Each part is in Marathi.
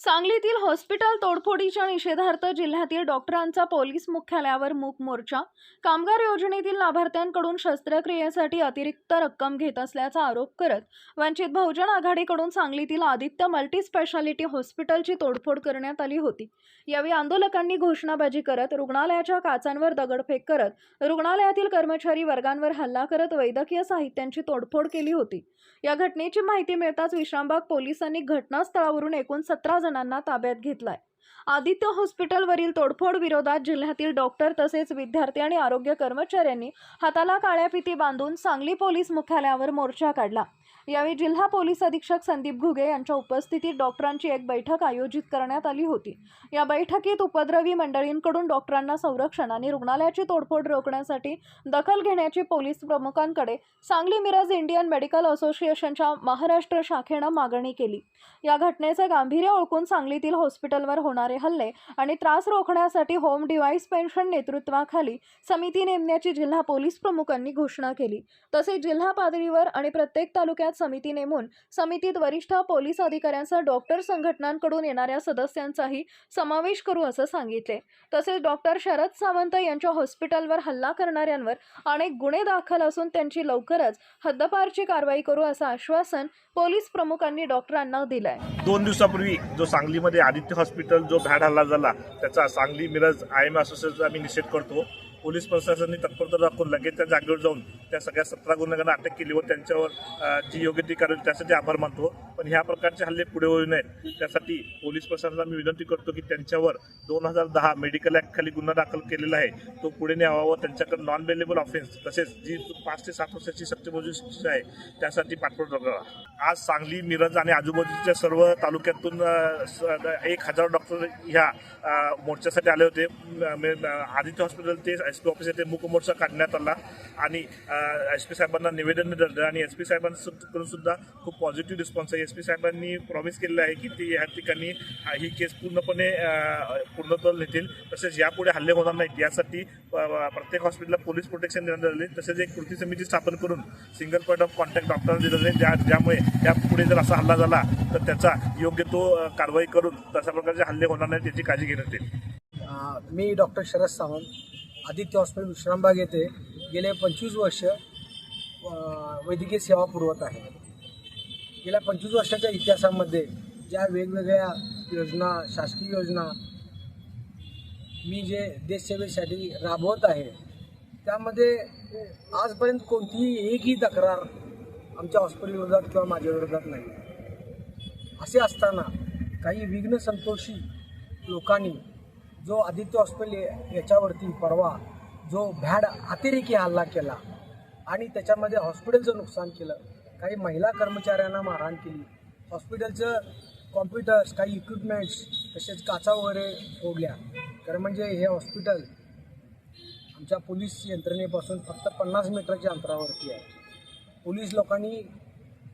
सांगलीतील हॉस्पिटल तोडफोडीच्या निषेधार्थ जिल्ह्यातील डॉक्टरांचा पोलीस मुख्यालयावर मूक मोर्चा. कामगार योजनेतील लाभार्थ्यांकडून शस्त्रक्रियेसाठी अतिरिक्त रक्कम घेत असल्याचा आरोप करत वंचित बहुजन आघाडीकडून सांगलीतील आदित्य मल्टी स्पेशालिटी हॉस्पिटलची तोडफोड करण्यात आली होती. यावेळी आंदोलकांनी घोषणाबाजी करत रुग्णालयाच्या काचांवर दगडफेक करत रुग्णालयातील कर्मचारी वर्गांवर हल्ला करत वैद्यकीय साहित्यांची तोडफोड केली होती. या घटनेची माहिती मिळताच विश्रामबाग पोलिसांनी घटनास्थळावरून एकूण सतरा जणांना ताब्यात घेतलाय. आदित्य हॉस्पिटलवरील तोडफोड विरोधात जिल्ह्यातील डॉक्टर तसेच विद्यार्थी आणि आरोग्य कर्मचाऱ्यांनी हाताला काळ्या फिती बांधून सांगली पोलीस मुख्यालयावर मोर्चा काढला. यावेळी जिल्हा पोलीस अधीक्षक संदीप घुगे यांच्या उपस्थितीत डॉक्टरांची एक बैठक आयोजित करण्यात आली होती. या बैठकीत उपद्रवी मंडळींकडून डॉक्टरांना संरक्षण आणि रुग्णालयाची तोडफोड रोखण्यासाठी दखल घेण्याची पोलीस प्रमुखांकडे सांगली मिरज इंडियन मेडिकल असोसिएशनच्या महाराष्ट्र शाखेनं मागणी केली. या घटनेचे गांभीर्य ओळखून सांगलीतील हॉस्पिटलवर होणारे हल्ले आणि त्रास रोखण्यासाठी होम डिव्हाइस पेन्शन नेतृत्वाखाली समिती नेमण्याची जिल्हा पोलीस प्रमुखांनी घोषणा केली. तसेच जिल्हा पातळीवर आणि प्रत्येक तालुक्यात समिती नेमून समितीत वरिष्ठ पोलीस अधिकाऱ्यांसह डॉक्टर संघटनांकडून येणाऱ्या सदस्यांचाही समावेश करू असं सांगितले. तसेच डॉक्टर शरद सावंत यांच्या हॉस्पिटलवर हल्ला करणाऱ्यांवर अनेक गुन्हे दाखल असून त्यांची लवकरच हद्दपारची कारवाई करू असं आश्वासन पोलीस प्रमुखांनी डॉक्टरांना दिलंय. दोन दिवसापूर्वी जो सांगलीमध्ये आदित्य हॉस्पिटल जो भॅड हल्ला झाला त्याचा सांगली मिरज आय एम असोसिएशनचा आम्ही निषेध करतो. पोलीस प्रशासनाने तत्परता दाखवून लगेच त्या जागेवर जाऊन त्या सगळ्या सतरा गुन्हेगारांना अटक केली व त्यांच्यावर जी योग्य ती करावी त्यासाठी आभार मानतो. पण ह्या प्रकारचे हल्ले पुढे होऊ नयेत. त्यासाठी पोलीस प्रशासनाला मी विनंती करतो की त्यांच्यावर दोन हजार दहा मेडिकल ॲक्टखाली गुन्हा दाखल केलेला आहे. तो पुढे न्यावा व त्यांच्याकडे नॉन बेलेबल ऑफेन्स तसेच जी पाच ते सात वर्षाची सक्तीमोजी शिक्षा आहे त्यासाठी पाठपुरावा करावा आज सांगली मिरज आणि आजूबाजूच्या सर्व तालुक्यातून एक हजार डॉक्टर ह्या मोर्चासाठी आले होते. आदित्य हॉस्पिटल ते एस पी ऑफिस येथे मूक मोर्चा काढण्यात आला. आणि एस पी साहेबांना निवेदन दिलं आणि एस पी साहेबांकडून सुद्धा खूप पॉझिटिव्ह रिस्पॉन्स आहे. एस पी साहेबांनी प्रॉमिस केलेलं आहे की ते या ठिकाणी ही केस पूर्णपणे पूर्णत्व नेतील तसेच यापुढे हल्ले होणार नाहीत. यासाठी प्रत्येक हॉस्पिटलला पोलीस प्रोटेक्शन देण्यात आले तसेच एक कृती समिती स्थापन करून सिंगल पॉईंट ऑफ कॉन्टॅक्ट डॉक्टरांना दिलं जाईल ज्या ज्यामुळे यापुढे जर असा हल्ला झाला तर त्याचा योग्य तो कारवाई करून तशा प्रकारचे हल्ले होणार नाहीत याची काळजी घेण्यात येईल. मी डॉक्टर शरद सावंत. आदित्य हॉस्पिटल विश्रामबाग येथे गेले पंचवीस वर्ष वैद्यकीय सेवा पुरवत आहे. गेल्या पंचवीस वर्षाच्या इतिहासामध्ये ज्या वेगवेगळ्या योजना शासकीय योजना मी जे देशसेवेसाठी राबवत आहे त्यामध्ये आजपर्यंत कोणतीही एकही तक्रार आमच्या हॉस्पिटलविरोधात किंवा माझ्या विरोधात नाही. असे असताना काही विघ्न संतोषी लोकांनी जो आदित्य हॉस्पिटल याच्यावरती परवा जो भॅड अतिरेकी हल्ला केला आणि त्याच्यामध्ये हॉस्पिटलचं नुकसान केलं काही महिला कर्मचाऱ्यांना मारहाण केली हॉस्पिटलचं कॉम्प्युटर्स काही इक्विपमेंट्स तसेच काचा वगैरे फोडल्या. कारण म्हणजे हे हॉस्पिटल आमच्या पोलीस यंत्रणेपासून फक्त पन्नास मीटरच्या अंतरावरती आहे. पोलीस लोकांनी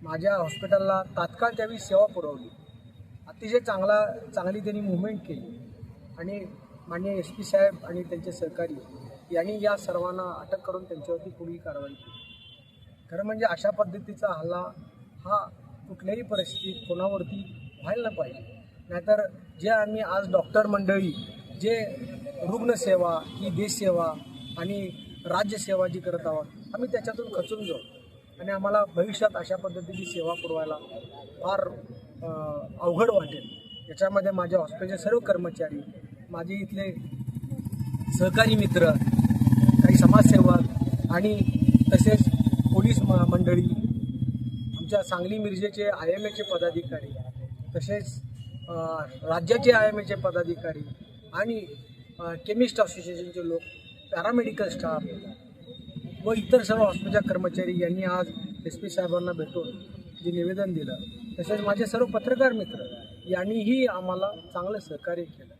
माझ्या हॉस्पिटलला तात्काळ त्यावेळी सेवा पुरवली. अतिशय चांगला चांगली त्यांनी मुवमेंट केली. आणि माननीय एस पी साहेब आणि त्यांचे सहकारी यांनी या सर्वांना अटक करून त्यांच्यावरती पुढील कारवाई केली. खरं म्हणजे अशा पद्धतीचा हल्ला हा कुठल्याही परिस्थितीत कोणावरती व्हायला पाहिजे. नाहीतर जे आम्ही आज डॉक्टर मंडळी जे रुग्णसेवा ही देशसेवा आणि राज्यसेवा जी करत आहोत आम्ही त्याच्यातून खचून जाऊ. आणि आम्हाला भविष्यात अशा पद्धतीची सेवा पुरवायला फार अवघड वाटेल. याच्यामध्ये माझ्या हॉस्पिटलचे सर्व कर्मचारी माझे इथले सहकारी मित्र काही समाजसेवक आणि तसेच पोलीस म मंडळी आमच्या सांगली मिरजेचे आय एम एचे पदाधिकारी तसेच राज्याचे आय एम एचे पदाधिकारी आणि केमिस्ट असोसिएशनचे लोक पॅरामेडिकल स्टाफ व इतर सर्व हॉस्पिटल कर्मचारी यांनी आज एस पी साहेबांना भेटून जे निवेदन दिलं. तसेच माझे सर्व पत्रकार मित्र यांनीही आम्हाला चांगलं सहकार्य केलं.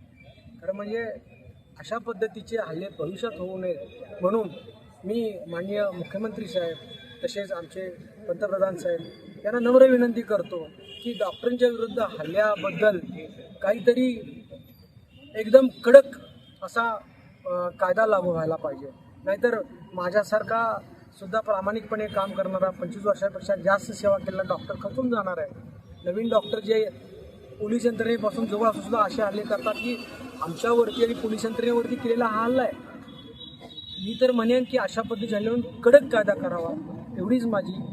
खरं म्हणजे अशा पद्धतीचे हल्ले भविष्यात होऊ नयेत म्हणून मी माननीय मुख्यमंत्री साहेब तसेच आमचे पंतप्रधान साहेब यांना नम्र विनंती करतो की डॉक्टरांच्या विरुद्ध हल्ल्याबद्दल काहीतरी एकदम कडक असा कायदा लागू व्हायला पाहिजे. नाहीतर माझ्यासारखा सुद्धा प्रामाणिकपणे काम करणारा पंचवीस वर्षापेक्षा जास्त सेवा केलेला डॉक्टर खचून जाणार आहे. नवीन डॉक्टर जे पोलीस यंत्रणेपासून जवळ असून सुद्धा असे हल्ले करतात की आमच्यावरती आणि पोलीस यंत्रणेवरती केलेला हा हल्ला आहे. मी तर म्हणेन की अशा पद्धतीने कडक कायदा करावा. एवढीच माझी